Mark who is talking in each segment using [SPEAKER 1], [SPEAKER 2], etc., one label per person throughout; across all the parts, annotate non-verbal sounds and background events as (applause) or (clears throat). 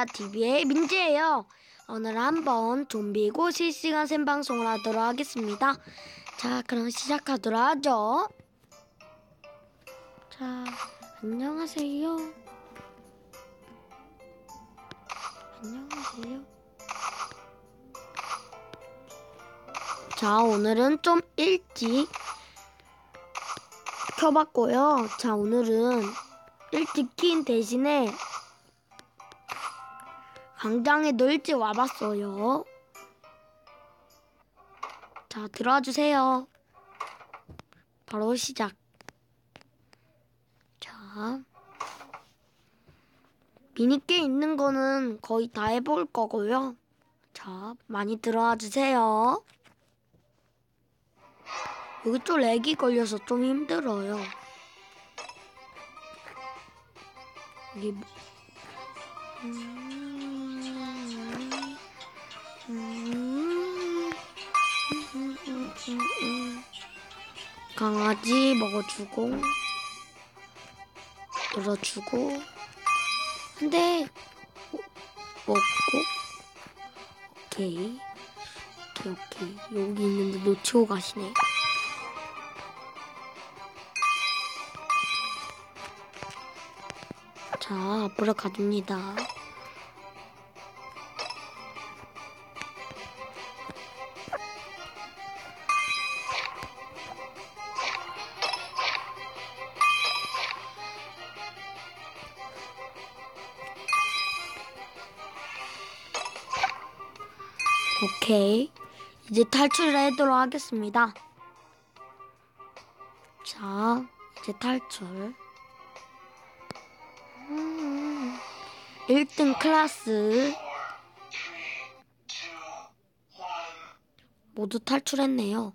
[SPEAKER 1] 가자TV의 민지예요. 오늘 한번 좀비고 실시간 생방송을 하도록 하겠습니다. 자, 그럼 시작하도록 하죠. 자, 안녕하세요. 안녕하세요. 자, 오늘은 좀 일찍 켜봤고요. 자, 오늘은 일찍 킨 대신에 광장에도 일찍 와봤어요. 자, 들어와 주세요. 바로 시작. 자, 미니게임 있는 거는 거의 다 해볼 거고요. 자, 많이 들어와 주세요. 여기 좀 렉이 걸려서 좀 힘들어요. 여기 뭐... 음... 강아지 먹어주고 열어주고 한대 먹고 오케이 오케이 오케이 여기 있는데 놓치고 가시네 자, 앞으로 가줍니다. 오케이. 이제 탈출을 하도록 하겠습니다. 자, 이제 탈출. 1등 클래스 모두 탈출했네요.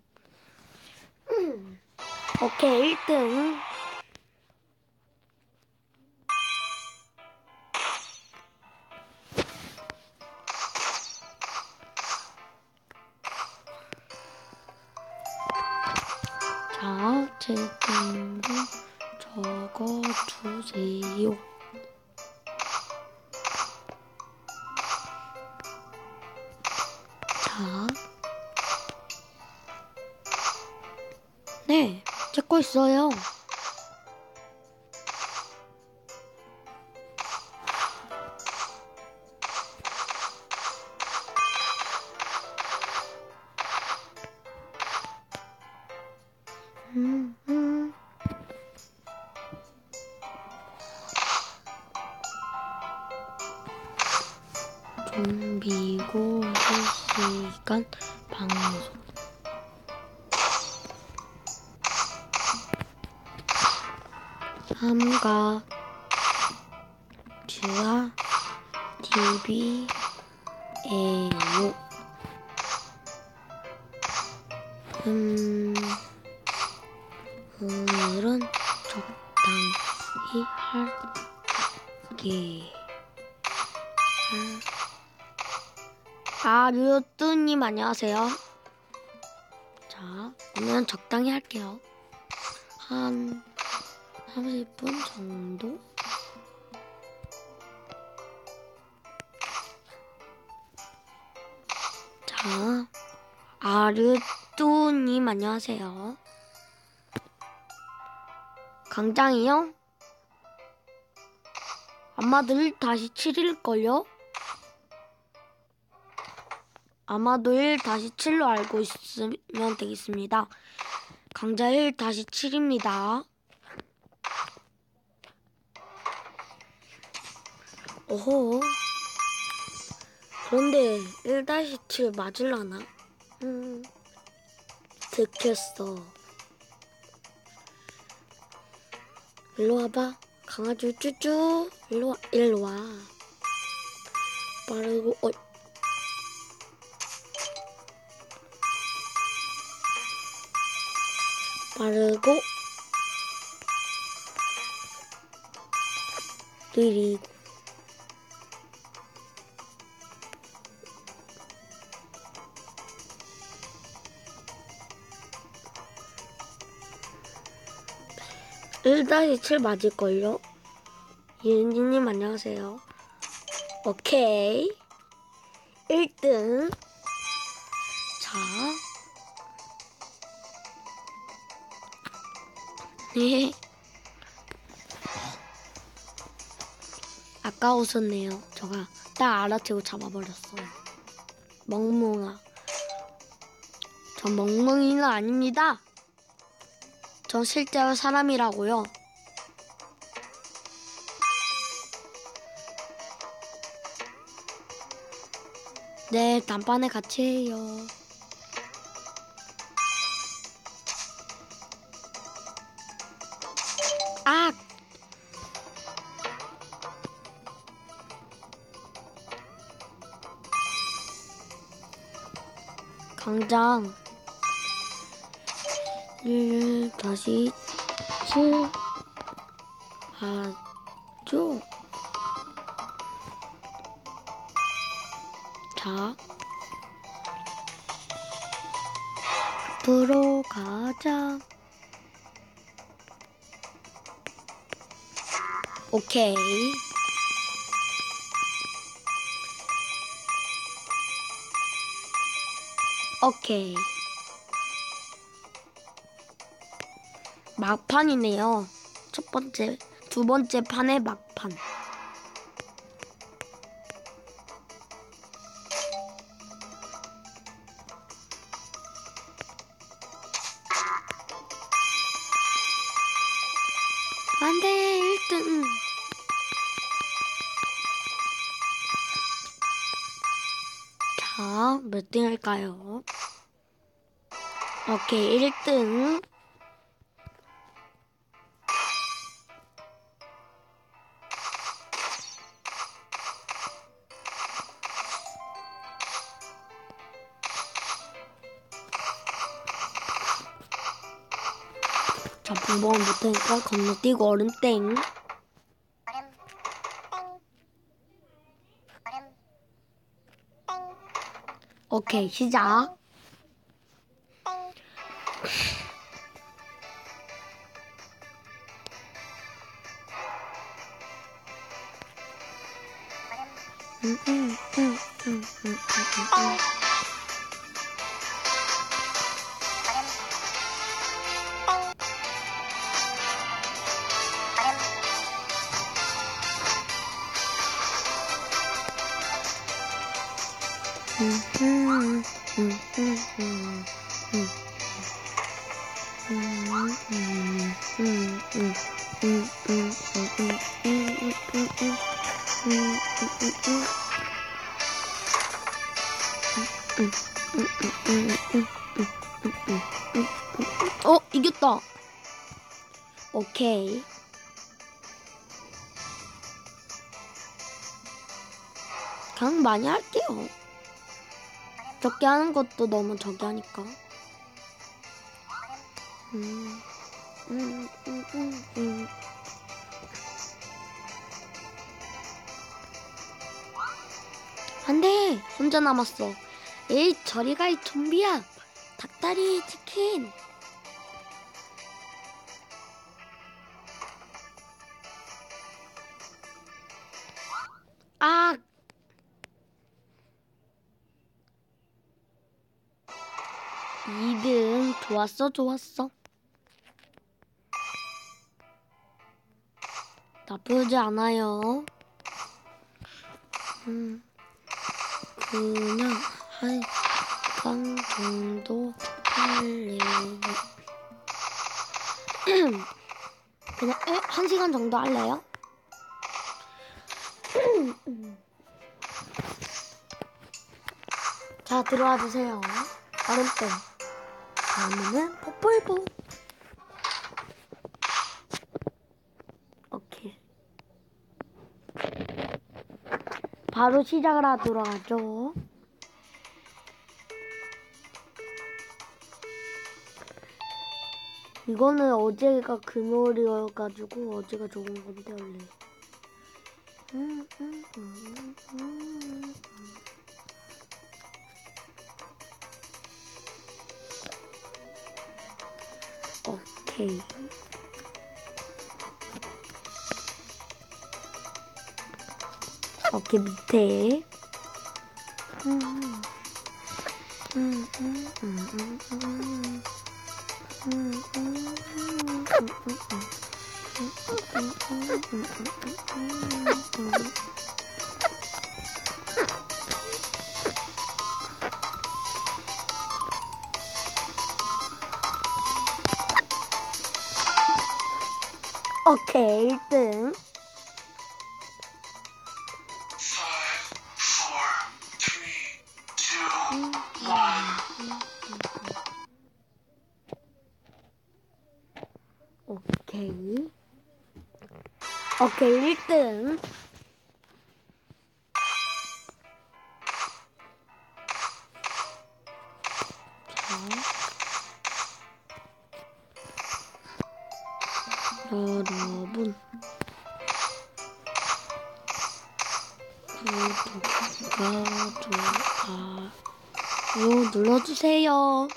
[SPEAKER 1] 음. 오케이, 1등. 주세요. 자. 네, 찍고 있어요. 오늘은 적당히 할게 아, 류뚜님 안녕하세요. 자, 오늘은 적당히 할게요. 한 30분 정도? 자, 아르뚜님 안녕하세요. 강장이요? 아마도 1 다시 7일걸요? 아마도 1 다시 7로 알고 있으면 되겠습니다. 강자 1 다시 7입니다. 오호. 그런데 1 다시 7 맞을라나? 음. 들켰어. 일로 와봐. 강아지 쭈쭈. 일로 와. 일로 와. 빠르고, 어. 빠르고 느리고 일 다시 칠 맞을걸요? 이은지님 안녕하세요. 오케이. 1등. 자. 네. 아까웠었네요. 저가 딱 알아채고 잡아버렸어요. 멍멍아. 전 멍멍이는 아닙니다. 전 실제로 사람이라고요. 네, 단판에 같이 해요. 아! 강장. 일 다시 칠 하죠. 자, 앞으로 가자. 오케이. 오케이. 막판이네요. 첫 번째, 두 번째 판의 막판. 안 돼, 1등. 자, 몇 등 할까요? 오케이, 1등. 자, 방법은 못하니까 건너뛰고 얼음 땡. 오케이, 시작. 어 이겼다. 오케이. 그냥 많이 할게요. 적게 하는 것도 너무 적게 하니까. 음, 음, 음, 음, 음. 안 돼! 혼자 남았어. 에이, 저리 가, 이 좀비야! 닭다리 치킨! 아! 이등 좋았어, 좋았어. 나쁘지 않아요. 음. 그냥 (clears throat) 한 시간 정도 할래요. 그냥 에? 한 시간 정도 할래요? 자 들어와 주세요. 얼음땡. 다음에는 뽀뽀이뽀. 오케이. 바로 시작을 하도록 하죠. 이거는 어제가 금요일이어가지고 어제가 좋은 건데 원래. 오케이. 어깨 밑에. 음, 음, 음, 등. 자. 여러분. 구독과 좋아요 눌러주세요.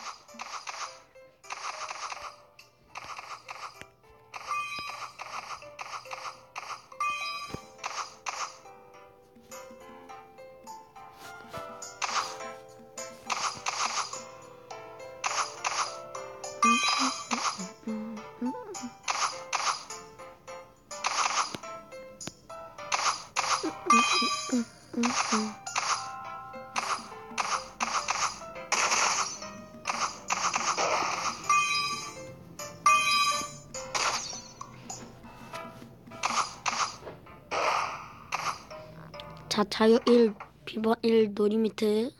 [SPEAKER 1] 자, 자유 1, 비번 1 놀이미트.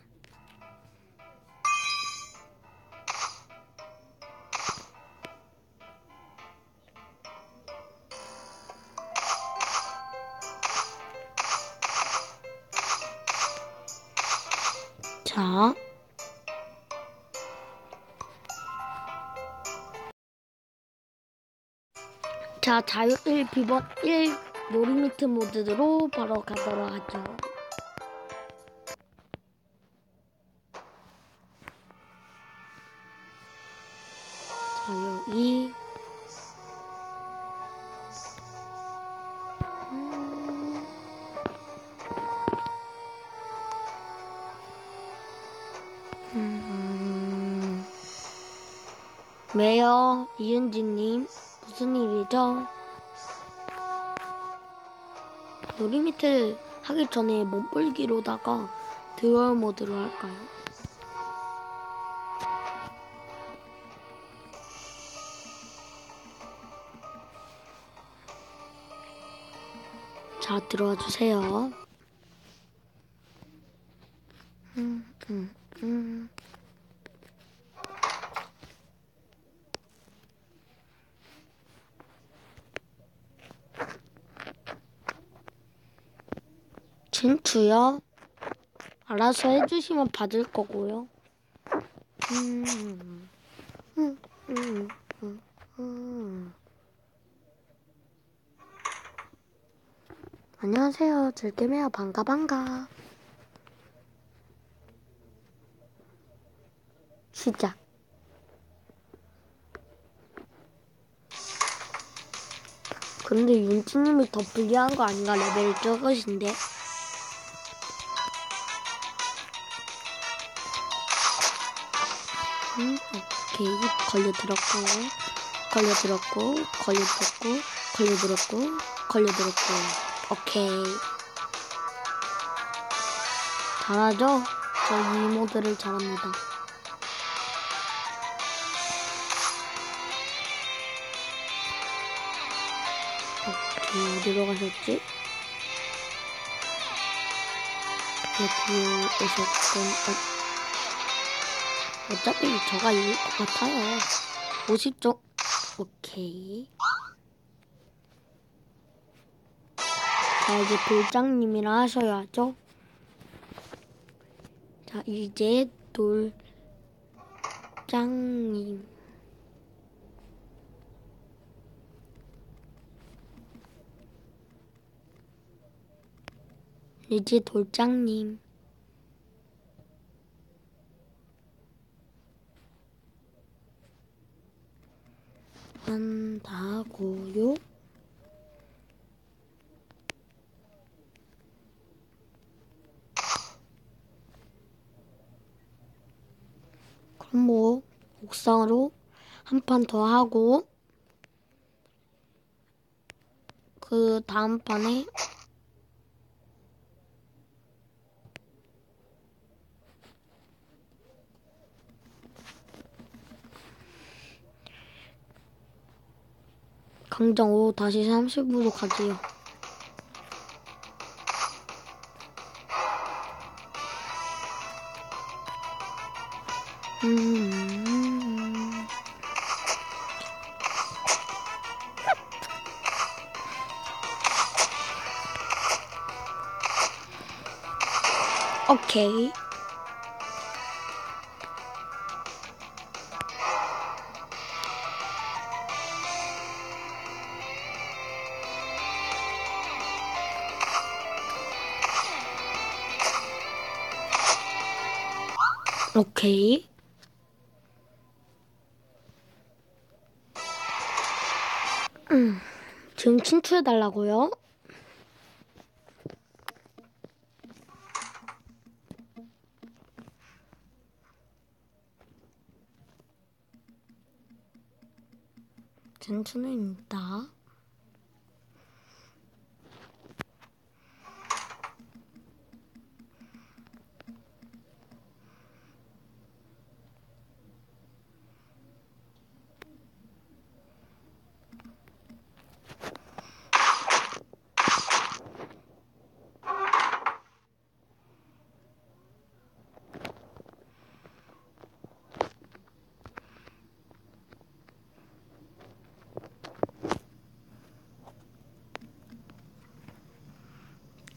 [SPEAKER 1] 자. 자, 자유 1, 비번 1 놀이미트 모드로 바로 가도록 하죠. 자유 2. 음. 왜요? 이은지님, 무슨 일이죠? 놀이미트 하기 전에 몸풀기로다가 드월 모드로 할까요? 자, 들어와 주세요. 음, 음, 음. 진추요? 알아서 해주시면 받을 거고요. 음, 음, 음, 음, 음. 안녕하세요. 즐겜해요. 반가, 반가. 시작. 근데 윤지님이 더 불리한 거 아닌가? 레벨이 적으신데. 걸려들었고, 걸려들었고, 걸려들었고, 걸려들었고, 걸려들었고. 오케이. 잘하죠? 저 이 모드를 잘합니다. 오케이, 어디로 가셨지? 여기에 오셨던, 어, 어차피 저가 이길 것 같아요. 50점. 오케이. 자, 이제 돌장님이랑 하셔야죠. 자, 이제 돌장님. 이제 돌장님. 한다고요? 그럼 뭐 옥상으로 한 판 더 하고 그 다음 판에 강정 5 다시 30으로 가지요. 음. (laughs) 오케이. 해 달라고요? 진추입니다.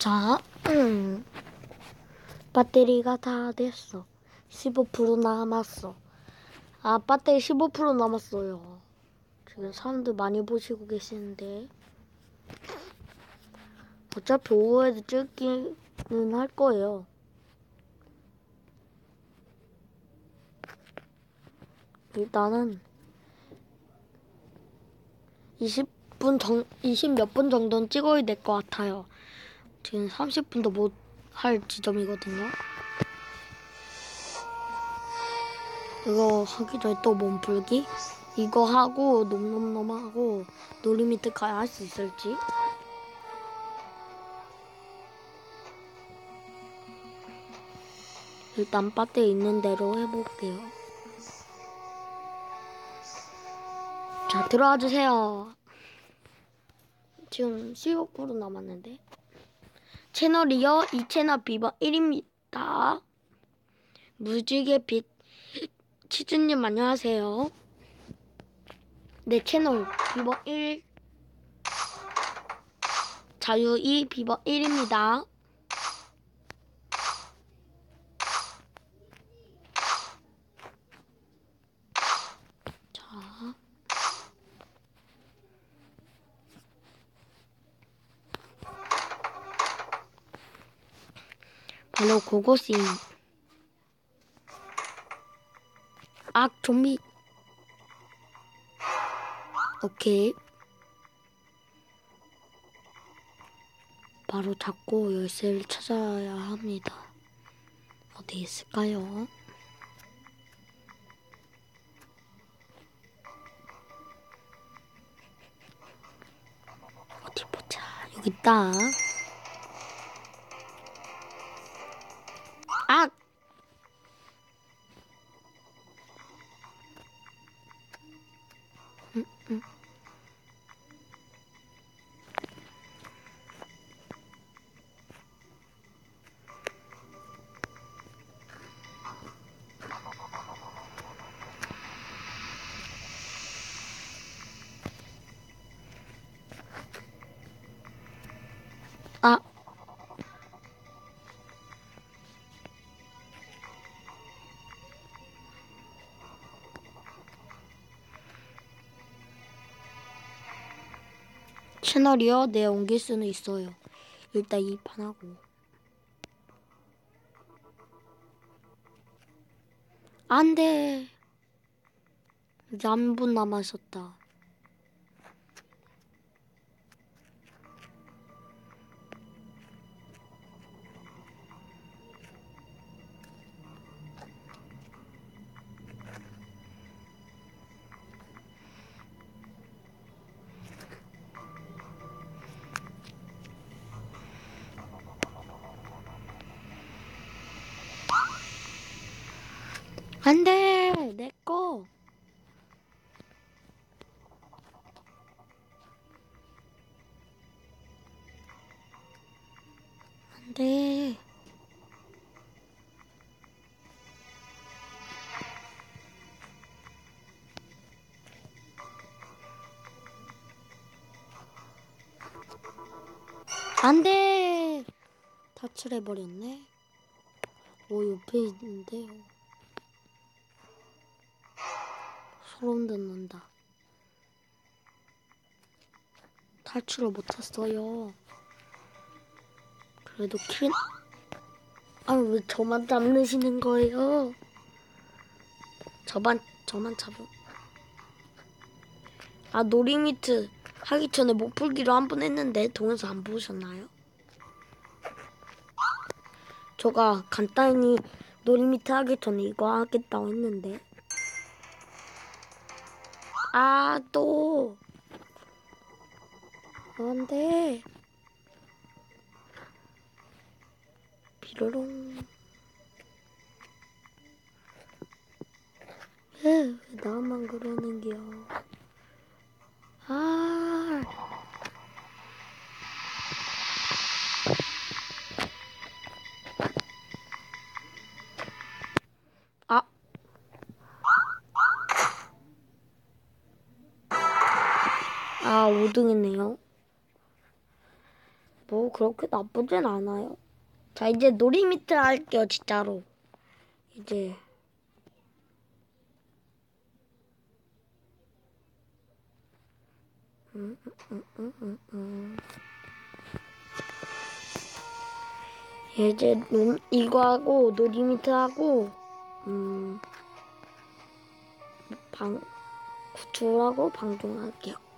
[SPEAKER 1] 자, 음. 배터리가 다 됐어. 15% 남았어. 아, 배터리 15% 남았어요. 지금 사람들 많이 보시고 계시는데. 어차피 오후에도 찍기는 할 거예요. 일단은 20분 정, 20 몇 분 정도는 찍어야 될 것 같아요. 지금 30분도 못 할 지점이거든요. 이거 하기 전에 또 몸풀기? 이거 하고 놈놈놈 하고 놀이미트 가야 할 수 있을지? 일단 빠떼 있는 대로 해볼게요. 자, 들어와 주세요. 지금 15% 남았는데. 채널이요. 이 채널 비번 1입니다. 무지개 빛 치즈님 안녕하세요. 내 채널 비번 1 자유 2 비번 1입니다. 자. 바로 그곳이 악 좀비 오케이. 바로 잡고 열쇠를 찾아야 합니다. 어디 있을까요? 어디 보자. 여기 있다 음, 채널이요? 네, 옮길 수는 있어요. 일단 이 판 하고. 안 돼. 이제 한 분 남았었다. 안 돼! 내 거! 안 돼. 안 돼! 다칠해버렸네. 오, 옆에 있는데요. 소름 돋는다. 탈출을 못했어요. 그래도 킬, 아, 왜 저만 잡으시는 거예요? 저만, 저만 잡은. 아, 놀이미트 하기 전에 못 풀기로 한 번 했는데, 동영상 안 보셨나요? 저가 간단히 놀이미트 하기 전에 이거 하겠다고 했는데. 아, 또. 안 돼. 비로롱. 에, 왜 나만 그러는겨. 아. 아. 아, 5등이네요. 뭐, 그렇게 나쁘진 않아요. 자, 이제 놀이미트 할게요, 진짜로. 이제. 이제 논, 이거 하고 놀이미트 하고 음, 방 구출하고 방송할게요.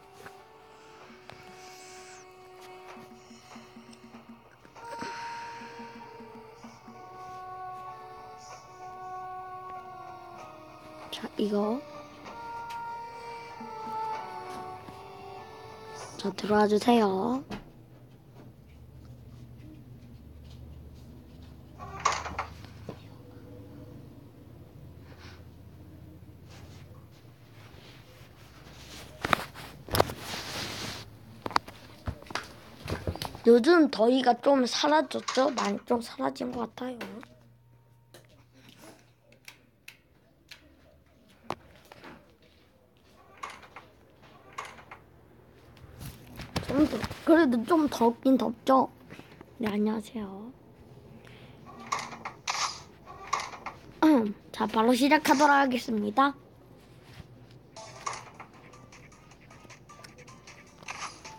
[SPEAKER 1] 이거. 자, 들어와 주세요. 요즘 더위가 좀 사라졌죠? 많이 좀 사라진 것 같아요. 좀 더, 그래도 좀 덥긴 덥죠? 네, 안녕하세요. (clears throat) 자, 바로 시작하도록 하겠습니다.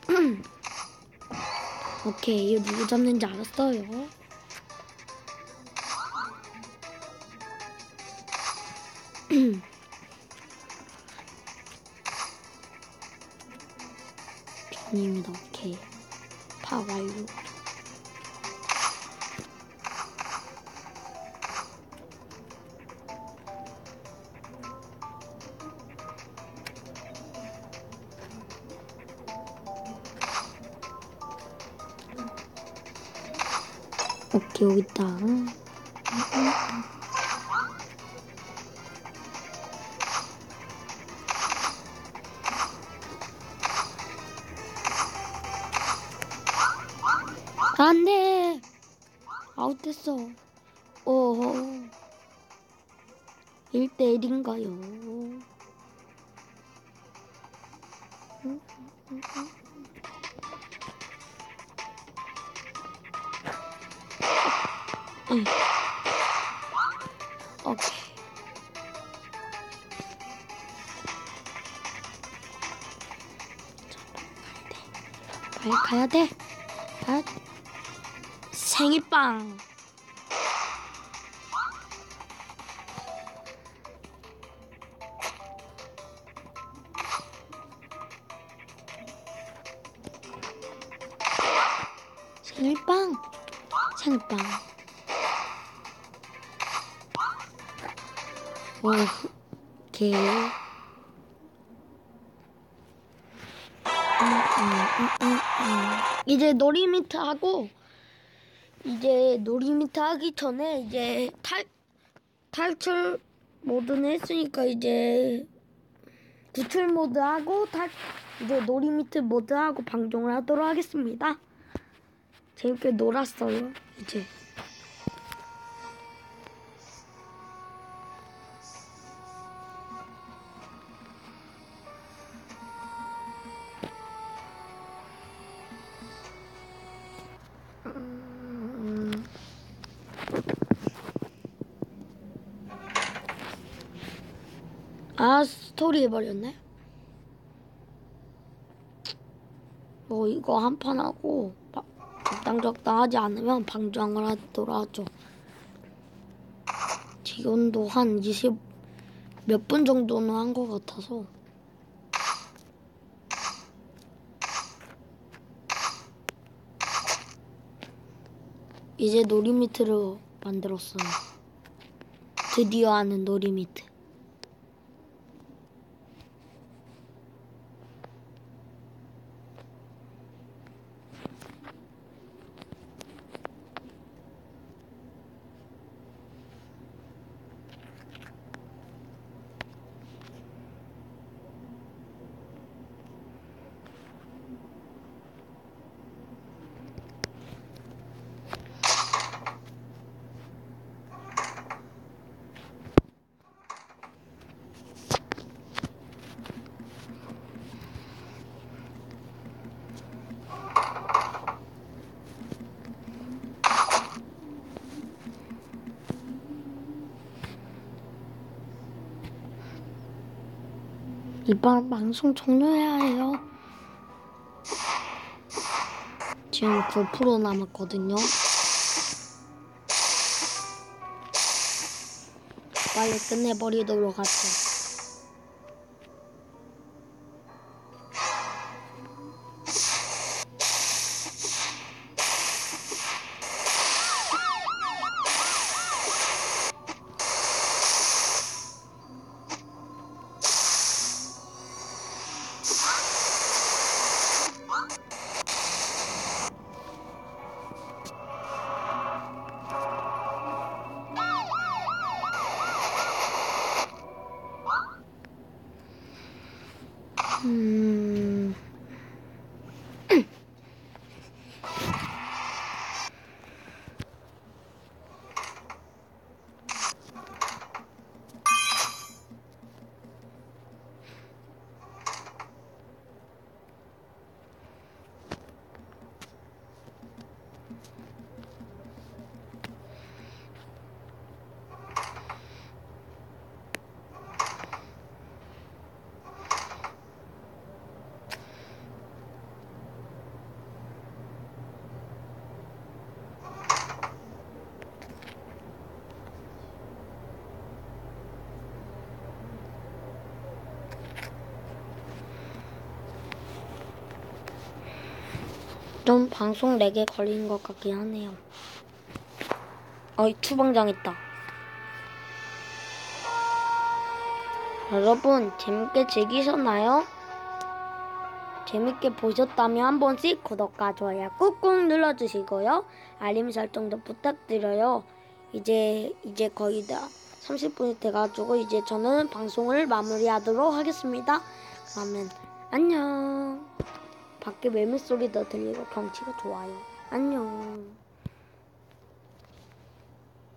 [SPEAKER 1] (clears throat) 오케이, 이거 누구 잡는지 알았어요. 여기 있다. 안 돼! 아웃됐어. 오호. 1대1인가요? 빨리 가야 돼. 가야 돼. 생일빵. 생일빵. 생일빵. 오, 오케이. 이제 놀이미트 하고 이제 놀이미트 하기 전에 이제 탈 탈출 모드는 했으니까 이제 구출 모드 하고 다 이제 놀이미트 모드 하고 방송을 하도록 하겠습니다. 재밌게 놀았어요. 이제 아 스토리 해버렸네. 뭐 이거 한 판 하고 바- 적당적당 하지 않으면 방송을 하도록 하죠. 지금도 한 20 몇 분 정도는 한 것 같아서 이제 놀이미트를 만들었어요. 드디어 하는 놀이미트. 이번 방송 종료해야 해요. 지금 9% 남았거든요. 빨리 끝내버리도록 하죠. 좀 방송 렉에 걸리는 것 같긴 하네요. 어이, 투방장했다. 여러분, 재밌게 즐기셨나요? 재밌게 보셨다면 한 번씩 구독과 좋아요 꾹꾹 눌러주시고요. 알림 설정도 부탁드려요. 이제, 이제 거의 다 30분이 돼가지고 이제 저는 방송을 마무리하도록 하겠습니다. 그러면 안녕. 밖에 매물 소리도 들리고 경치가 좋아요. 안녕.